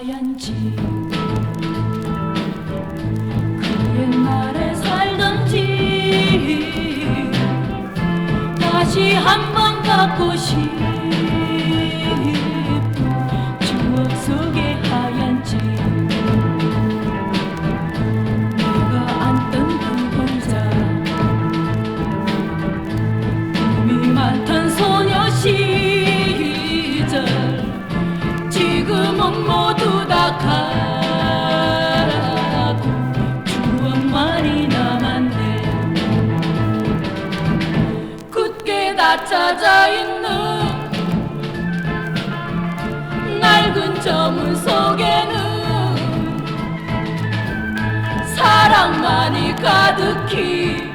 하얀지 옛날에 살던지 다시 한번 가고 싶 닫혀져 있는 낡은 저문 속에는 사랑만이 가득히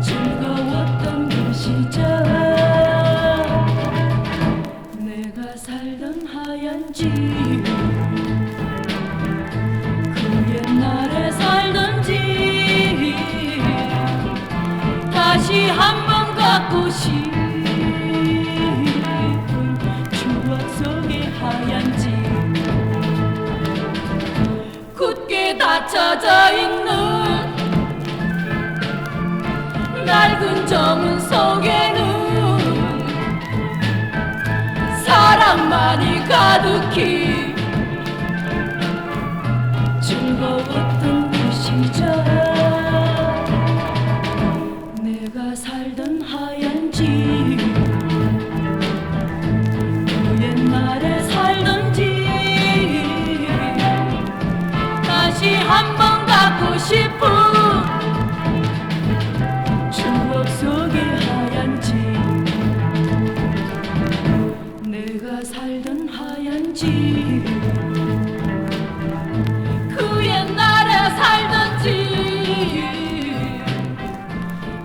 즐거웠던 그 시절. 내가 살던 하얀 집 다시 한 번 갖고 싶은 추억 속의 하얀 집. 굳게 닫혀져 있는 낡은 정문 속에는 사랑만이 가득히 살았는지 그 옛날에 살던지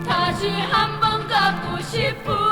다시 한번 갖고 싶은